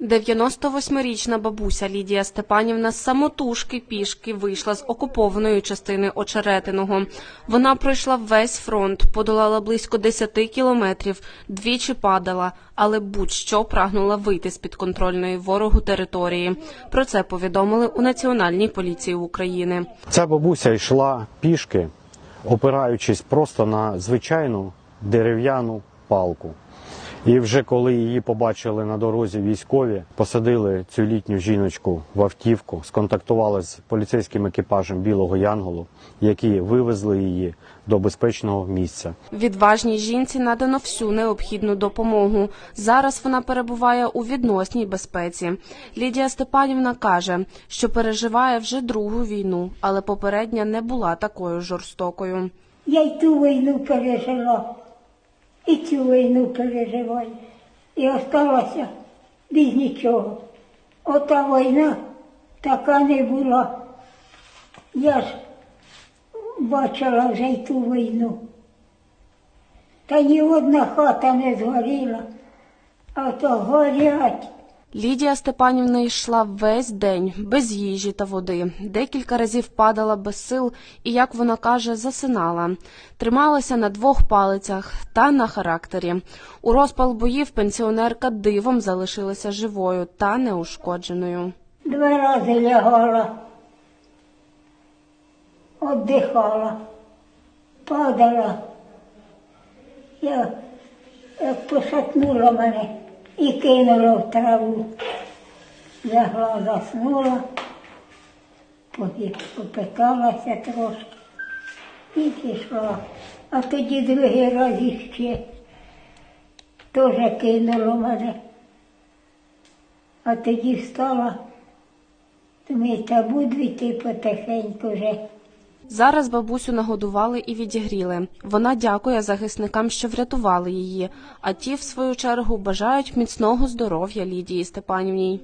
98-річна бабуся Лідія Степанівна самотужки пішки вийшла з окупованої частини Очеретиного. Вона пройшла весь фронт, подолала близько 10 кілометрів, двічі падала, але будь-що прагнула вийти з підконтрольної ворогу території. Про це повідомили у Національній поліції України. Ця бабуся йшла пішки, опираючись просто на звичайну дерев'яну палку. І вже коли її побачили на дорозі військові, посадили цю літню жіночку в автівку, сконтактували з поліцейським екіпажем Білого Янголу, які вивезли її до безпечного місця. Відважній жінці надано всю необхідну допомогу. Зараз вона перебуває у відносній безпеці. Лідія Степанівна каже, що переживає вже другу війну, але попередня не була такою жорстокою. Я й ту війну пережила, і цю війну переживає. І осталася без нічого. Ота війна така не була. Я ж бачила вже й ту війну. Та ні одна хата не згоріла, а то горять. Лідія Степанівна йшла весь день без їжі та води. Декілька разів падала без сил і, як вона каже, засинала. Трималася на двох палицях та на характері. У розпал боїв пенсіонерка дивом залишилася живою та неушкодженою. Два рази лягала, віддихала, падала. Як пошатнула мене і кинула в траву. Лягла, заснула, поки попиталася трошки і пішла. А тоді другий раз іще теж кинуло мене. А тоді встала, думаю, та буду йти потихеньку вже. Зараз бабусю нагодували і відігріли. Вона дякує захисникам, що врятували її. А ті, в свою чергу, бажають міцного здоров'я Лідії Степанівній.